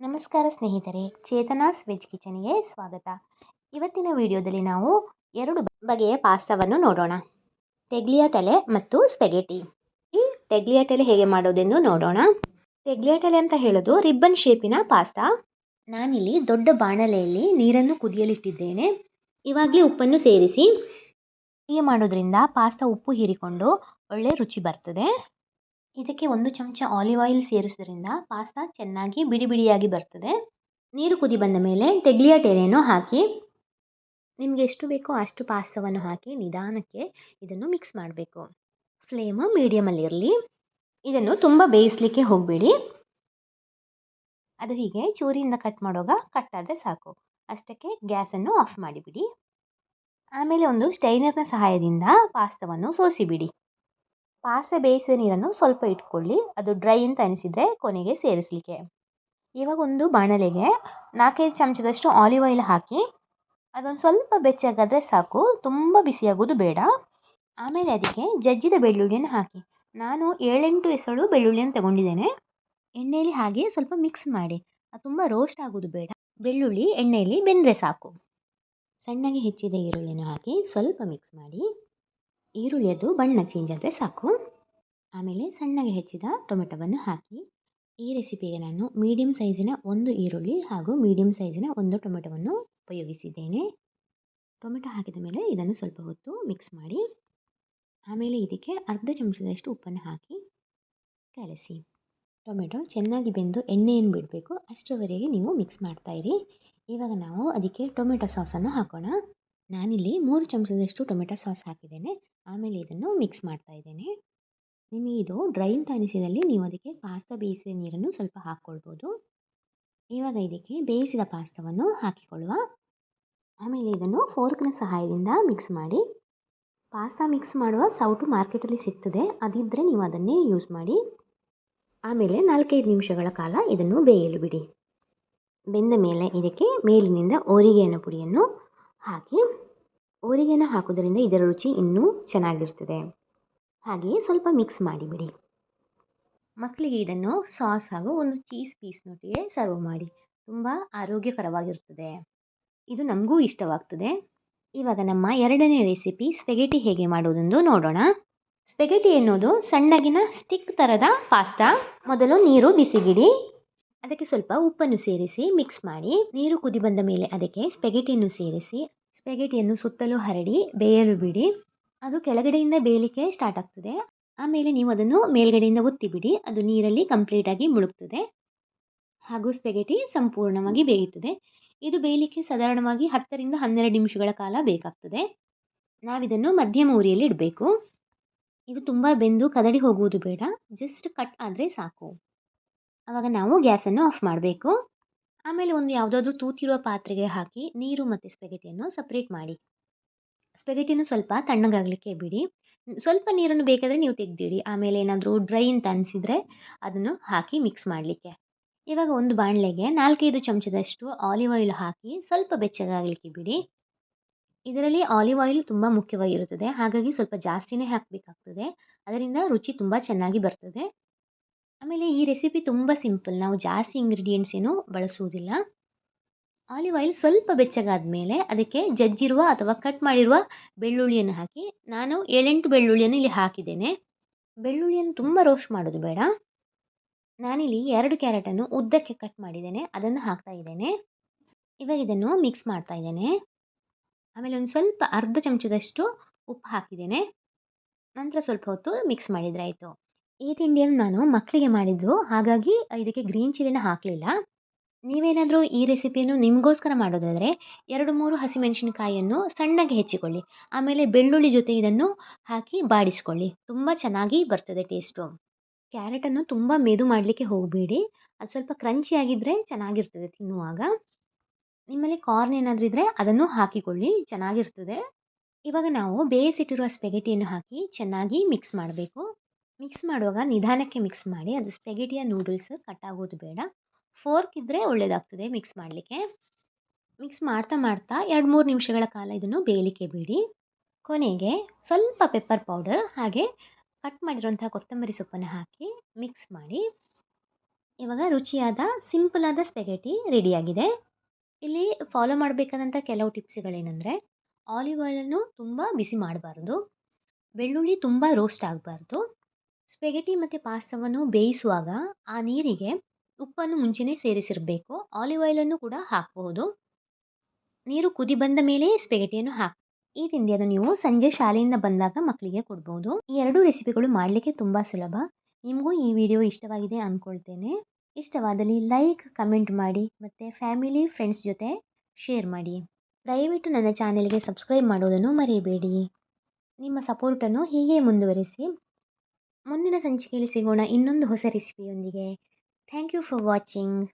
ನಮಸ್ಕಾರ ಸ್ನೇಹಿತರೆ ಚೇತನಾಸ್ ವೆಜ್ ಕಿಚನ್ಗೆ ಸ್ವಾಗತ. ಇವತ್ತಿನ ವಿಡಿಯೋದಲ್ಲಿ ನಾವು ಎರಡು ಬಗೆಯ ಪಾಸ್ತಾವನ್ನು ನೋಡೋಣ. ಟೆಗ್ಲಿಯಾಟಲೆ ಮತ್ತು ಸ್ಪೆಗೆಟಿ ಈ ಟೆಗ್ಲಿಯಾಟೆಲೆ ಹೇಗೆ ಮಾಡೋದೆಂದು ನೋಡೋಣ. ಟೆಗ್ಲಿಯಾಟಲೆ ಅಂತ ಹೇಳೋದು ರಿಬ್ಬನ್ ಶೇಪಿನ ಪಾಸ್ತಾ. ನಾನಿಲ್ಲಿ ದೊಡ್ಡ ಬಾಣಲೆಯಲ್ಲಿ ನೀರನ್ನು ಕುದಿಯಲಿಟ್ಟಿದ್ದೇನೆ. ಇವಾಗಲೇ ಉಪ್ಪನ್ನು ಸೇರಿಸಿ. ಹೀಗೆ ಮಾಡೋದ್ರಿಂದ ಪಾಸ್ತಾ ಉಪ್ಪು ಹೀರಿಕೊಂಡು ಒಳ್ಳೆ ರುಚಿ ಬರ್ತದೆ. ಇದಕ್ಕೆ ಒಂದು ಚಮಚ ಆಲಿವ್ ಆಯಿಲ್ ಸೇರಿಸೋದ್ರಿಂದ ಪಾಸ್ತಾ ಚೆನ್ನಾಗಿ ಬಿಡಿ ಬಿಡಿಯಾಗಿ ಬರ್ತದೆ. ನೀರು ಕುದಿ ಬಂದ ಮೇಲೆ ಟೆಗ್ಲಿಯಾಟೆಲೆಯನ್ನು ಹಾಕಿ, ನಿಮಗೆ ಎಷ್ಟು ಬೇಕೋ ಅಷ್ಟು ಪಾಸ್ತಾವನ್ನು ಹಾಕಿ ನಿಧಾನಕ್ಕೆ ಇದನ್ನು ಮಿಕ್ಸ್ ಮಾಡಬೇಕು. ಫ್ಲೇಮು ಮೀಡಿಯಮಲ್ಲಿರಲಿ ಇದನ್ನು ತುಂಬ ಬೇಯಿಸಲಿಕ್ಕೆ ಹೋಗಬೇಡಿ. ಅದು ಹೀಗೆ ಚೂರಿಯಿಂದ ಕಟ್ ಮಾಡುವಾಗ ಕಟ್ ಆದರೆ ಸಾಕು. ಅಷ್ಟಕ್ಕೆ ಗ್ಯಾಸನ್ನು ಆಫ್ ಮಾಡಿಬಿಡಿ. ಆಮೇಲೆ ಒಂದು ಸ್ಟೈನರ್ನ ಸಹಾಯದಿಂದ ಪಾಸ್ತಾವನ್ನು ಸೋಸಿಬಿಡಿ. ಪಾಸ್ತಾ ಬೇಯಿಸಿದ ನೀರನ್ನು ಸ್ವಲ್ಪ ಇಟ್ಕೊಳ್ಳಿ. ಅದು ಡ್ರೈ ಅಂತ ಅನಿಸಿದರೆ ಕೊನೆಗೆ ಸೇರಿಸಲಿಕ್ಕೆ. ಇವಾಗ ಒಂದು ಬಾಣಲೆಗೆ ನಾಲ್ಕೈದು ಚಮಚದಷ್ಟು ಆಲಿವ್ ಆಯಿಲ್ ಹಾಕಿ, ಅದೊಂದು ಸ್ವಲ್ಪ ಬೆಚ್ಚಗಾದರೆ ಸಾಕು, ತುಂಬ ಬಿಸಿಯಾಗೋದು ಬೇಡ. ಆಮೇಲೆ ಅದಕ್ಕೆ ಜಜ್ಜಿದ ಬೆಳ್ಳುಳ್ಳಿಯನ್ನು ಹಾಕಿ. ನಾನು ಏಳೆಂಟು ಎಸಳು ಬೆಳ್ಳುಳ್ಳಿಯನ್ನು ತಗೊಂಡಿದ್ದೇನೆ. ಎಣ್ಣೆಯಲ್ಲಿ ಹಾಗೆ ಸ್ವಲ್ಪ ಮಿಕ್ಸ್ ಮಾಡಿ. ಅದು ತುಂಬ ರೋಸ್ಟ್ ಆಗೋದು ಬೇಡ. ಬೆಳ್ಳುಳ್ಳಿ ಎಣ್ಣೆಯಲ್ಲಿ ಬೆಂದರೆ ಸಾಕು. ಸಣ್ಣಗೆ ಹೆಚ್ಚಿದ ಈರುಳ್ಳಿಯನ್ನು ಹಾಕಿ ಸ್ವಲ್ಪ ಮಿಕ್ಸ್ ಮಾಡಿ. ಈರುಳ್ಳಿಯದು ಬಣ್ಣ ಚೇಂಜ್ ಆದರೆ ಸಾಕು. ಆಮೇಲೆ ಸಣ್ಣಗೆ ಹೆಚ್ಚಿದ ಟೊಮೆಟೊವನ್ನು ಹಾಕಿ. ಈ ರೆಸಿಪಿಗೆ ನಾನು ಮೀಡಿಯಮ್ ಸೈಜಿನ ಒಂದು ಈರುಳ್ಳಿ ಹಾಗೂ ಮೀಡಿಯಮ್ ಸೈಜಿನ ಒಂದು ಟೊಮೆಟೊವನ್ನು ಉಪಯೋಗಿಸಿದ್ದೇನೆ. ಟೊಮೆಟೊ ಹಾಕಿದ ಮೇಲೆ ಇದನ್ನು ಸ್ವಲ್ಪ ಹೊತ್ತು ಮಿಕ್ಸ್ ಮಾಡಿ. ಆಮೇಲೆ ಇದಕ್ಕೆ ಅರ್ಧ ಚಮಚದಷ್ಟು ಉಪ್ಪನ್ನು ಹಾಕಿ ಕಲಸಿ. ಟೊಮೆಟೊ ಚೆನ್ನಾಗಿ ಬೆಂದು ಎಣ್ಣೆಯನ್ನು ಬಿಡಬೇಕು. ಅಷ್ಟರವರೆಗೆ ನೀವು ಮಿಕ್ಸ್ ಮಾಡ್ತಾಯಿರಿ ಇವಾಗ ನಾವು ಅದಕ್ಕೆ ಟೊಮೆಟೊ ಸಾಸನ್ನು ಹಾಕೋಣ. ನಾನಿಲ್ಲಿ ಮೂರು ಚಮಚದಷ್ಟು ಟೊಮೆಟೊ ಸಾಸ್ ಹಾಕಿದ್ದೇನೆ. ಆಮೇಲೆ ಇದನ್ನು ಮಿಕ್ಸ್ ಮಾಡ್ತಾ ಇದ್ದೇನೆ. ನಿಮಗೆ ಇದು ಡ್ರೈ ಅಂತ ಅನಿಸಿದಲ್ಲಿ ನೀವು ಅದಕ್ಕೆ ಪಾಸ್ತಾ ಬೇಯಿಸಿದ ನೀರನ್ನು ಸ್ವಲ್ಪ ಹಾಕ್ಕೊಳ್ಬೋದು. ಇವಾಗ ಇದಕ್ಕೆ ಬೇಯಿಸಿದ ಪಾಸ್ತಾವನ್ನು ಹಾಕಿಕೊಳ್ಳುವ. ಆಮೇಲೆ ಇದನ್ನು ಫೋರ್ಕ್ನ ಸಹಾಯದಿಂದ ಮಿಕ್ಸ್ ಮಾಡಿ. ಪಾಸ್ತಾ ಮಿಕ್ಸ್ ಮಾಡುವ ಸೌಟು ಮಾರ್ಕೆಟಲ್ಲಿ ಸಿಗ್ತದೆ. ಅದಿದ್ದರೆ ನೀವು ಅದನ್ನೇ ಯೂಸ್ ಮಾಡಿ. ಆಮೇಲೆ ನಾಲ್ಕೈದು ನಿಮಿಷಗಳ ಕಾಲ ಇದನ್ನು ಬೇಯಲು ಬಿಡಿ. ಬೆಂದ ಮೇಲೆ ಇದಕ್ಕೆ ಮೇಲಿನಿಂದ ಓರಿಗೆಯನ್ನು ಪುಡಿಯನ್ನು ಹಾಕಿ ಹೋರಿಗೆನ ಹಾಕೋದರಿಂದ ಇದರ ರುಚಿ ಇನ್ನೂ ಚೆನ್ನಾಗಿರ್ತದೆ. ಹಾಗೆಯೇ ಸ್ವಲ್ಪ ಮಿಕ್ಸ್ ಮಾಡಿಬಿಡಿ ಮಕ್ಕಳಿಗೆ ಇದನ್ನು ಸಾಸ್ ಹಾಗೂ ಒಂದು ಚೀಸ್ ಪೀಸ್ನೊಟ್ಟಿಗೆ ಸರ್ವ್ ಮಾಡಿ. ತುಂಬ ಆರೋಗ್ಯಕರವಾಗಿರ್ತದೆ ಇದು ನಮಗೂ ಇಷ್ಟವಾಗ್ತದೆ. ಇವಾಗ ನಮ್ಮ ಎರಡನೇ ರೆಸಿಪಿ ಸ್ಪೆಗೆಟಿ ಹೇಗೆ ಮಾಡೋದೆಂದು ನೋಡೋಣ. ಸ್ಪೆಗೆಟಿ ಎನ್ನುವುದು ಸಣ್ಣಗಿನ ಸ್ಟಿಕ್ ಥರದ ಪಾಸ್ತಾ ಮೊದಲು ನೀರು ಬಿಸಿಗಿಡಿ. ಅದಕ್ಕೆ ಸ್ವಲ್ಪ ಉಪ್ಪನ್ನು ಸೇರಿಸಿ ಮಿಕ್ಸ್ ಮಾಡಿ. ನೀರು ಕುದಿ ಬಂದ ಮೇಲೆ ಅದಕ್ಕೆ ಸ್ಪೆಗೆಟಿಯನ್ನು ಸೇರಿಸಿ ಸ್ಪೆಗೆಟಿಯನ್ನು ಸುತ್ತಲೂ ಹರಡಿ ಬೇಯಲು ಬಿಡಿ. ಅದು ಕೆಳಗಡೆಯಿಂದ ಬೇಯಲಿಕ್ಕೆ ಸ್ಟಾರ್ಟ್ ಆಗ್ತದೆ. ಆಮೇಲೆ ನೀವು ಅದನ್ನು ಮೇಲ್ಗಡೆಯಿಂದ ಒತ್ತಿ ಬಿಡಿ ಅದು ನೀರಲ್ಲಿ ಕಂಪ್ಲೀಟಾಗಿ ಮುಳುಗ್ತದೆ. ಹಾಗೂ ಸ್ಪೆಗೆಟಿ ಸಂಪೂರ್ಣವಾಗಿ ಬೇಯುತ್ತದೆ. ಇದು ಬೇಯಲಿಕ್ಕೆ ಸಾಧಾರಣವಾಗಿ ಹತ್ತರಿಂದ ಹನ್ನೆರಡು ನಿಮಿಷಗಳ ಕಾಲ ಬೇಕಾಗ್ತದೆ. ನಾವಿದನ್ನು ಮಧ್ಯಮ ಉರಿಯಲ್ಲಿ ಇಡಬೇಕು. ಇದು ತುಂಬ ಬೆಂದು ಕದಡಿ ಹೋಗುವುದು ಬೇಡ. ಜಸ್ಟ್ ಕಟ್ ಆದರೆ ಸಾಕು. ಆವಾಗ ನಾವು ಗ್ಯಾಸನ್ನು ಆಫ್ ಮಾಡಬೇಕು. ಆಮೇಲೆ ಒಂದು ಯಾವುದಾದ್ರೂ ತೂತಿರುವ ಪಾತ್ರೆಗೆ ಹಾಕಿ ನೀರು ಮತ್ತು ಸ್ಪೆಗೆಟಿಯನ್ನು ಸಪ್ರೇಟ್ ಮಾಡಿ. ಸ್ಪೆಗೆಟಿಯನ್ನು ಸ್ವಲ್ಪ ತಣ್ಣಗಾಗಲಿಕ್ಕೆ ಬಿಡಿ. ಸ್ವಲ್ಪ ನೀರನ್ನು ಬೇಕಾದರೆ ನೀವು ತೆಗೆದಿಡಿ. ಆಮೇಲೆ ಏನಾದರೂ ಡ್ರೈ ಅಂತ ಅನಿಸಿದರೆ ಅದನ್ನು ಹಾಕಿ ಮಿಕ್ಸ್ ಮಾಡಲಿಕ್ಕೆ. ಇವಾಗ ಒಂದು ಬಾಣಲೆಗೆ ನಾಲ್ಕೈದು ಚಮಚದಷ್ಟು ಆಲಿವ್ ಆಯಿಲ್ ಹಾಕಿ ಸ್ವಲ್ಪ ಬೆಚ್ಚಗಾಗಲಿಕ್ಕೆ ಬಿಡಿ. ಇದರಲ್ಲಿ ಆಲಿವ್ ಆಯಿಲ್ ತುಂಬ ಮುಖ್ಯವಾಗಿರುತ್ತದೆ. ಹಾಗಾಗಿ ಸ್ವಲ್ಪ ಜಾಸ್ತಿನೇ ಹಾಕಬೇಕಾಗ್ತದೆ. ಅದರಿಂದ ರುಚಿ ತುಂಬ ಚೆನ್ನಾಗಿ ಬರ್ತದೆ. ಆಮೇಲೆ ಈ ರೆಸಿಪಿ ತುಂಬ ಸಿಂಪಲ್ ನಾವು ಜಾಸ್ತಿ ಇಂಗ್ರೀಡಿಯೆಂಟ್ಸ್ ಏನು ಬಳಸುವುದಿಲ್ಲ ಆಲಿವ್ ಆಯಿಲ್ ಸ್ವಲ್ಪ ಬೆಚ್ಚಗಾದ ಮೇಲೆ ಅದಕ್ಕೆ ಜಜ್ಜಿರುವ ಅಥವಾ ಕಟ್ ಮಾಡಿರುವ ಬೆಳ್ಳುಳ್ಳಿಯನ್ನು ಹಾಕಿ, ನಾನು ಏಳೆಂಟು ಬೆಳ್ಳುಳ್ಳಿಯನ್ನು ಇಲ್ಲಿ ಹಾಕಿದ್ದೇನೆ. ಬೆಳ್ಳುಳ್ಳಿಯನ್ನು ತುಂಬ ರೋಸ್ಟ್ ಮಾಡೋದು ಬೇಡ. ನಾನಿಲ್ಲಿ ಎರಡು ಕ್ಯಾರೆಟನ್ನು ಉದ್ದಕ್ಕೆ ಕಟ್ ಮಾಡಿದ್ದೇನೆ, ಅದನ್ನು ಹಾಕ್ತಾ ಇದ್ದೇನೆ. ಇವಾಗ ಇದನ್ನು ಮಿಕ್ಸ್ ಮಾಡ್ತಾ ಇದ್ದೇನೆ. ಆಮೇಲೆ ಒಂದು ಸ್ವಲ್ಪ ಅರ್ಧ ಚಮಚದಷ್ಟು ಉಪ್ಪು ಹಾಕಿದ್ದೇನೆ. ನಂತರ ಸ್ವಲ್ಪ ಹೊತ್ತು ಮಿಕ್ಸ್ ಮಾಡಿದರೆ ಆಯಿತು. ಈ ತಿಂಡಿಯನ್ನು ನಾನು ಮಕ್ಕಳಿಗೆ ಮಾಡಿದ್ರು. ಹಾಗಾಗಿ ಇದಕ್ಕೆ ಗ್ರೀನ್ ಚಿಲ್ಲಿನ ಹಾಕಲಿಲ್ಲ. ನೀವೇನಾದರೂ ಈ ರೆಸಿಪಿಯನ್ನು ನಿಮಗೋಸ್ಕರ ಮಾಡೋದಾದರೆ ಎರಡು ಮೂರು ಹಸಿಮೆಣಸಿನಕಾಯಿಯನ್ನು ಸಣ್ಣಗೆ ಹೆಚ್ಚಿಕೊಳ್ಳಿ. ಆಮೇಲೆ ಬೆಳ್ಳುಳ್ಳಿ ಜೊತೆ ಇದನ್ನು ಹಾಕಿ ಬಾಡಿಸ್ಕೊಳ್ಳಿ. ತುಂಬ ಚೆನ್ನಾಗಿ ಬರ್ತದೆ ಟೇಸ್ಟು. ಕ್ಯಾರೆಟನ್ನು ತುಂಬ ಮೆದು ಮಾಡಲಿಕ್ಕೆ ಹೋಗಬೇಡಿ. ಅದು ಸ್ವಲ್ಪ ಕ್ರಂಚಿ ಆಗಿದ್ದರೆ ಚೆನ್ನಾಗಿರ್ತದೆ ತಿನ್ನುವಾಗ. ನಿಮ್ಮಲ್ಲಿ ಕಾರ್ನ್ ಏನಾದರೂ ಇದ್ದರೆ ಅದನ್ನು ಹಾಕಿಕೊಳ್ಳಿ. ಚೆನ್ನಾಗಿರ್ತದೆ. ಇವಾಗ ನಾವು ಬೇಯಿಸಿಟ್ಟಿರುವ ಸ್ಪೆಗೆಟಿಯನ್ನು ಹಾಕಿ ಚೆನ್ನಾಗಿ ಮಿಕ್ಸ್ ಮಾಡಬೇಕು. ಮಿಕ್ಸ್ ಮಾಡುವಾಗ ನಿಧಾನಕ್ಕೆ ಮಿಕ್ಸ್ ಮಾಡಿ, ಅದು ಸ್ಪೆಗೆಟಿಯ ನೂಡಲ್ಸ್ ಕಟ್ಟಾಗೋದು ಬೇಡ. ಫೋರ್ಕ್ ಇದ್ದರೆ ಒಳ್ಳೆಯದಾಗ್ತದೆ ಮಿಕ್ಸ್ ಮಾಡಲಿಕ್ಕೆ. ಮಿಕ್ಸ್ ಮಾಡ್ತಾ ಮಾಡ್ತಾ ಎರಡು ಮೂರು ನಿಮಿಷಗಳ ಕಾಲ ಇದನ್ನು ಬೇಯಲಿಕ್ಕೆ ಬಿಡಿ. ಕೊನೆಗೆ ಸ್ವಲ್ಪ ಪೆಪ್ಪರ್ ಪೌಡರ್ ಹಾಗೆ ಕಟ್ ಮಾಡಿರುವಂಥ ಕೊತ್ತಂಬರಿ ಸೊಪ್ಪನ್ನು ಹಾಕಿ ಮಿಕ್ಸ್ ಮಾಡಿ. ಇವಾಗ ರುಚಿಯಾದ, ಸಿಂಪಲಾದ ಸ್ಪೆಗೆಟಿ ರೆಡಿಯಾಗಿದೆ. ಇಲ್ಲಿ ಫಾಲೋ ಮಾಡಬೇಕಾದಂಥ ಕೆಲವು ಟಿಪ್ಸ್ಗಳೇನೆಂದರೆ, ಆಲಿವ್ ಆಯಿಲನ್ನು ತುಂಬ ಬಿಸಿ ಮಾಡಬಾರ್ದು. ಬೆಳ್ಳುಳ್ಳಿ ತುಂಬ ರೋಸ್ಟ್ ಆಗಬಾರ್ದು. ಸ್ಪೆಗೆಟಿ ಮತ್ತು ಪಾಸ್ತವನ್ನು ಬೇಯಿಸುವಾಗ ಆ ನೀರಿಗೆ ಉಪ್ಪನ್ನು ಮುಂಚೆನೇ ಸೇರಿಸಿರಬೇಕು. ಆಲಿವ್ ಆಯಿಲನ್ನು ಕೂಡ ಹಾಕಬಹುದು. ನೀರು ಕುದಿ ಬಂದ ಮೇಲೆ ಸ್ಪೆಗೆಟಿಯನ್ನು ಹಾಕಿ ಈ ತಿಂಡಿಯನ್ನು ನೀವು ಸಂಜೆ ಶಾಲೆಯಿಂದ ಬಂದಾಗ ಮಕ್ಕಳಿಗೆ ಕೊಡ್ಬೋದು. ಈ ಎರಡೂ ರೆಸಿಪಿಗಳು ಮಾಡಲಿಕ್ಕೆ ತುಂಬ ಸುಲಭ. ನಿಮಗೂ ಈ ವಿಡಿಯೋ ಇಷ್ಟವಾಗಿದೆ ಅಂದ್ಕೊಳ್ತೇನೆ ಇಷ್ಟವಾದಲ್ಲಿ ಲೈಕ್, ಕಮೆಂಟ್ ಮಾಡಿ ಮತ್ತು ಫ್ಯಾಮಿಲಿ, ಫ್ರೆಂಡ್ಸ್ ಜೊತೆ ಶೇರ್ ಮಾಡಿ. ದಯವಿಟ್ಟು ನನ್ನ ಚಾನೆಲ್ಗೆ ಸಬ್ಸ್ಕ್ರೈಬ್ ಮಾಡೋದನ್ನು ಮರೆಯಬೇಡಿ ನಿಮ್ಮ ಸಪೋರ್ಟನ್ನು ಹೀಗೆ ಮುಂದುವರಿಸಿ ಮುಂದಿನ ಸಂಚಿಕೆಯಲ್ಲಿ ಸಿಗೋಣ ಇನ್ನೊಂದು ಹೊಸ ರೆಸಿಪಿಯೊಂದಿಗೆ. Thank you for watching